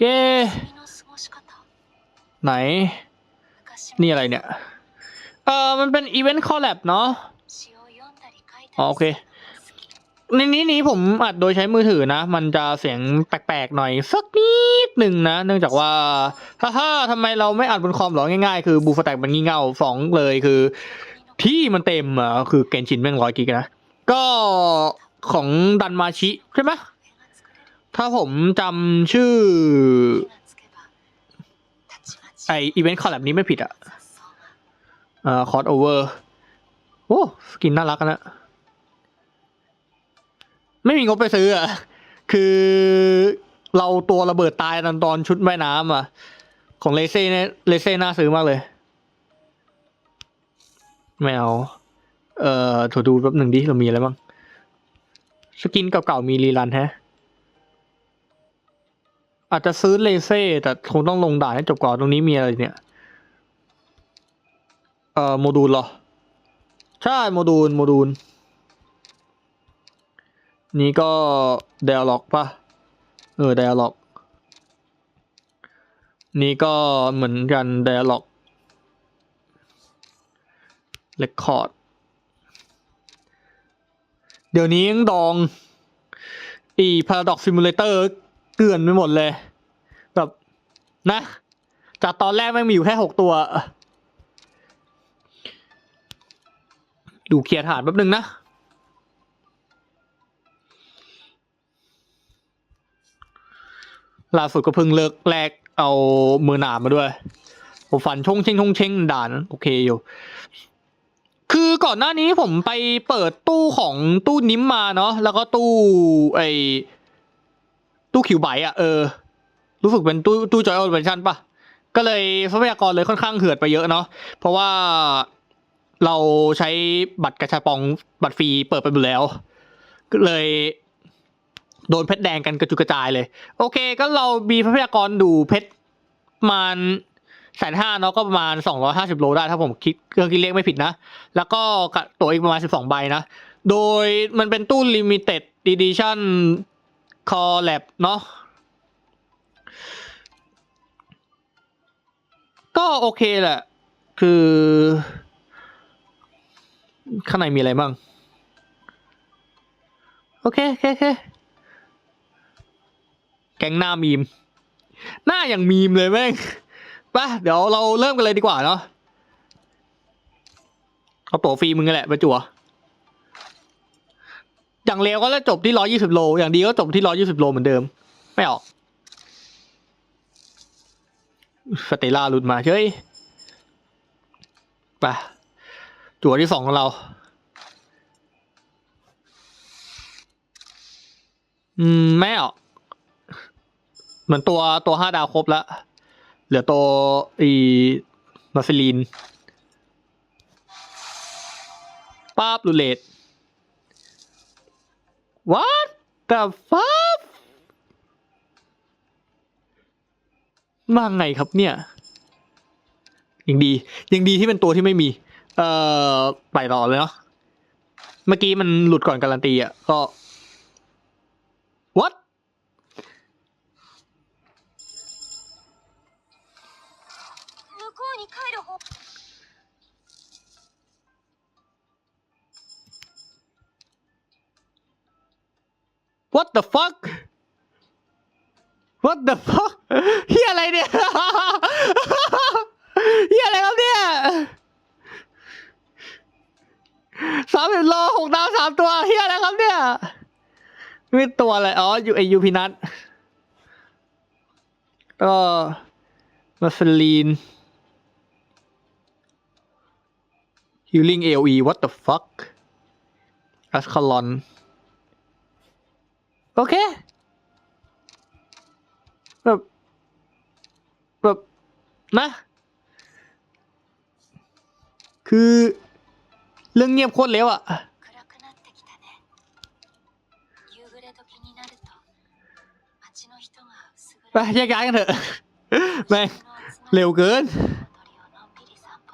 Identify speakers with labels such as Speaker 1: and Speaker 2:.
Speaker 1: เคไหน นี่อะไรเนี่ย เออมันเป็นอีเวนต์คอลแลบเนาะอ๋อโอเค ในนี้นี้ผมอัดโดยใช้มือถือนะ มันจะเสียงแปลกๆหน่อย สักนิดหนึ่งนะ เนื่องจากว่าฮ่าฮ่าทำไมเราไม่อัดบนคอมหรอง่ายๆ คือบูฟแตกมันงี่เง่าสองเลยคือ ที่มันเต็มอะคือเกนชินแม่งร้อยกิกนะ ก็ของดันมาชิใช่ไหม ถ้าผมจำชื่อ ไออีเวนต์คอลแลบนี้ไม่ผิดอะเอ่อคอร์ดโอเวอร์โอ้สกินน่ารักอะนะ ไม่มีงบไปซื้ออะคือเราตัวระเบิดตายตอนตอนชุดว่ายน้ำอะของเลเซ่เนี่ยเลเซ่น่าซื้อมากเลย ไม่เอา เอ่อถูดูแป๊บหนึ่งดิ เรามีอะไรบ้าง สกินเก่าๆมีรีรันแฮะ อาจจะซื้อเลเซ่แต่คงต้องลงด่านให้จบก่อนตรงนี้มีอะไรเนี่ย เอ่อโมดูลเหรอ ใช่โมดูลโมดูล นี่ก็ dialog ป่ะเออ dialog นี่ก็เหมือนกัน dialog record เดี๋ยวนี้ยังดอง อี paradox simulator เกลื่อนไปหมดเลย แบบนะ จากตอนแรกม่งมีอยู่แค่หกตัว ดูเคลียร์ฐานแป๊บนึงนะล่าสุดก็เพิ่งเลิกแลกเอามือหนามมาด้วยผมฝันชงเชงชงเชงด่าน โอเคอยู่ คือก่อนหน้านี้ผมไปเปิดตู้ของตู้นิ้มมาเนาะแล้วก็ตู้ไอ ตู้คิวไบอะเออ รู้สึกเป็นตู้ตู้จอยออเวอร์ชันปะก็เลยทรัพยากรเลยค่อนข้างเหือดไปเยอะเนาะเพราะว่าเราใช้บัตรกระชาปองบัตรฟรีเปิดไปหมดแล้วก็เลยโดนเพชรแดงกันกระจุยกระจายเลย โอเค ก็เรามีทรัพยากรดูเพชรประมาณแสนห้าเนาะก็ประมาณสองร้อยห้าสิบโลได้ถ้าผมคิดเครื่องคิดเลขไม่ผิดนะ แล้วก็กับตัวอีกประมาณสิบสองใบนะ โดยมันเป็นตู้ลิมิเต็ดดิดิชั่น คอแลบเนาะก็โอเคแหละ คือ ข้างในมีอะไรบ้าง โอเคโอเคโอเคแก๊งหน้ามีม หน้าอย่างมีมเลยแม่งไปะเดี๋ยวเราเริ่มกันเลยดีกว่าเนาะเอาตัวฟรีมึงแหละไปจั่ว อย่างเร็วก็แล้วจบที่ร้อยี่สิบโล อย่างดีก็จบที่ร้อยี่สิบโลเหมือนเดิม ไม่ออก สเตล่าหลุดมาเฮ้ยไปจั่วที่สองของเรา อืม ไม่ออก เหมือนตัวตัวห้าดาวครบแล้ว เหลือตัวอีมาฟิลีนป้าบลูเลต what the fuck มาไงครับเนี่ยยังดียังดีที่เป็นตัวที่ไม่มี เอ่อไปต่อเลยเนาะเมื่อกี้มันหลุดก่อนการันตีอะก็ what what the fuck what the fuck เฮียอะไรเนี่ยเฮียอะไรครับเนี่ยสามสิบโลหกดาวสามตัวเฮียอะไรครับเนี่ยมีตัวอะไร อ๋อยูไอยูพีนัทก็มาสลีน healing AOE what the fuck อัสคาลอน โอเคแบบแบบนะ คือเรื่องเงียบโคตรเร็วอะไปแยกย้ายกันเถอะแม่งเร็วเกิน